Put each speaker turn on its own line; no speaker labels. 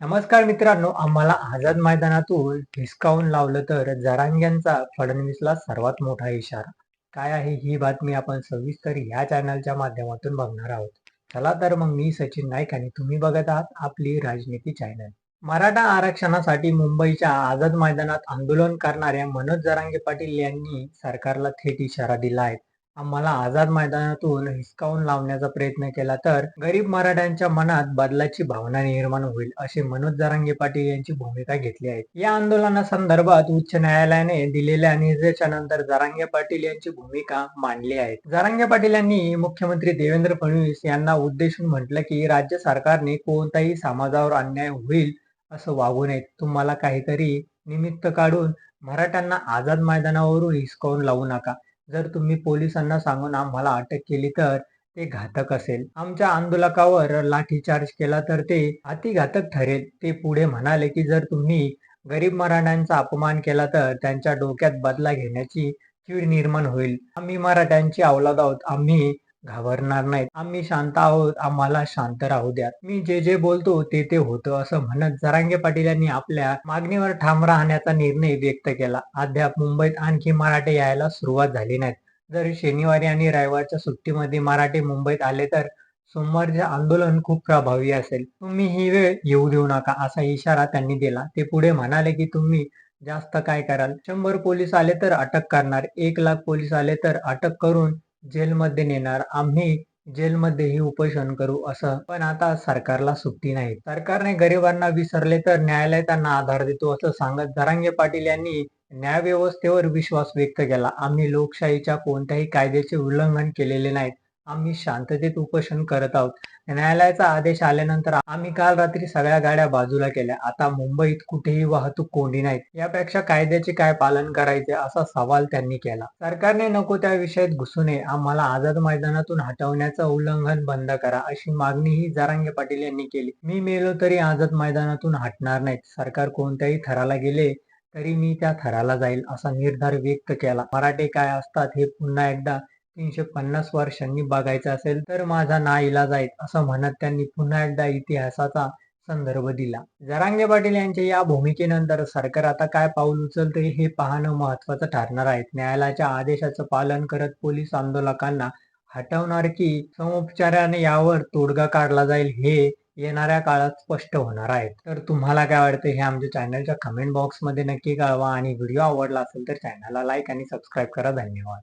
नमस्कार मित्रांनो आम्हाला आझाद मैदानातून हिसकावून लावलं तर जरांग्यांचा फडणवीसला सर्वात मोठा इशारा. काय आहे ही बातमी आपण सविस्तर या चॅनलच्या माध्यमातून बघणार आहोत. चला तर मग मी सचिन नाईक आणि तुम्ही बघत आहात आपली राजनीती चॅनल मराठा आरक्षणासाठी मुंबईच्या आझाद मैदानात आंदोलन करणाऱ्या मनोज जरांगे पाटील यांनी सरकारला थेट इशारा दिला आहे. आम्हाला आझाद मैदानातून हिसकावून लावण्याचा प्रयत्न केला तर गरीब मराठ्यांच्या मनात बदलाची भावना निर्माण होईल असे मनोज जरांगे पाटील यांची भूमिका घेतली आहे. या आंदोलनासंदर्भात उच्च न्यायालयाने दिलेल्या निर्देशानंतर जारांगे पाटील यांची भूमिका मांडली आहे. जारांगे पाटील यांनी मुख्यमंत्री देवेंद्र फडणवीस यांना उद्देशून म्हटलं की राज्य सरकारने कोणताही समाजावर अन्याय होईल असं वागू नये. तुम्हाला काहीतरी निमित्त काढून मराठ्यांना आझाद मैदानावरून हिसकावून लावू नका. जर तुम्ही पोलिसांना सांगून आम्हाला अटक केली तर ते घातक असेल. आमच्या आंदोलकावर लाठीचार्ज केला तर ते अतिघातक ठरेल. ते पुढे म्हणाले की जर तुम्ही गरीब मराठ्यांचा अपमान केला तर त्यांच्या डोक्यात बदला घेण्याची चीड निर्माण होईल. आम्ही मराठ्यांची अवलाद आहोत. आम्ही घाबरणार नाहीत. आम्ही शांत आहोत आम्हाला शांत राहू द्या मी जे जे बोलतो ते ते होतं असं म्हणत जरांगे पाटील यांनी आपल्या मागणीवर ठाम राहण्याचा निर्णय व्यक्त केला. अद्याप मुंबईत आणखी मराठे यायला सुरुवात झाली नाही जर शनिवारी आणि रविवारच्या सुट्टीमध्ये मराठे मुंबईत आले तर सोमवारचे आंदोलन खूप प्रभावी असेल. तुम्ही ही वेळ येऊ देऊ नका असा इशारा त्यांनी दिला. ते पुढे म्हणाले की तुम्ही जास्त काय कराल? शंभर पोलीस आले तर अटक करणार. एक लाख पोलीस आले तर अटक करून जेलमध्ये नेणार आम्ही जेलमध्येही उपोषण करू असं. पण आता सरकारला सुट्टी नाही. सरकारने गरिबांना विसरले तर न्यायालय त्यांना आधार देतो असं सांगत धरांगे पाटील यांनी न्यायव्यवस्थेवर विश्वास व्यक्त केला. आम्ही लोकशाहीच्या कोणत्याही कायद्याचे उल्लंघन केलेले नाहीत. आम्ही शांततेत उपोषण करत आहोत. न्यायालयाचा आदेश आल्यानंतर आम्ही काल रात्री सगळ्या गाड्या बाजूला केल्या. आता मुंबईत कुठेही वाहतूक कोंडी नाहीत. यापेक्षा कायद्याचे काय पालन करायचे असा सवाल त्यांनी केला. सरकारने नको त्या विषयात घुसू नये. आम्हाला आझाद मैदानातून हटवण्याचं उल्लंघन बंद करा अशी मागणीही जारांगे पाटील यांनी केली. मी मेलो तरी आझाद मैदानातून हटणार नाहीत. सरकार कोणत्याही थराला गेले तरी मी त्या थराला जाईल असा निर्धार व्यक्त केला. मराठे काय असतात हे पुन्हा एकदा तीनशे पन्नास वर्षांनी बघायचं असेल तर माझा ना इलाज आहे असं म्हणत त्यांनी पुन्हा एकदा इतिहासाचा संदर्भ दिला. जरांगे पाटील यांच्या या भूमिकेनंतर सरकार आता काय पाऊल उचलते हे पाहणं महत्वाचं ठरणार आहे. न्यायालयाच्या आदेशाचं पालन करत पोलीस आंदोलकांना हटवणार की समोपचाराने यावर तोडगा काढला जाईल हे येणाऱ्या काळात स्पष्ट होणार आहे. तर तुम्हाला काय वाटतं हे आमच्या चॅनलच्या कमेंट बॉक्समध्ये नक्की कळवा आणि व्हिडिओ आवडला असेल तर चॅनलला लाईक आणि सबस्क्राईब करा. धन्यवाद.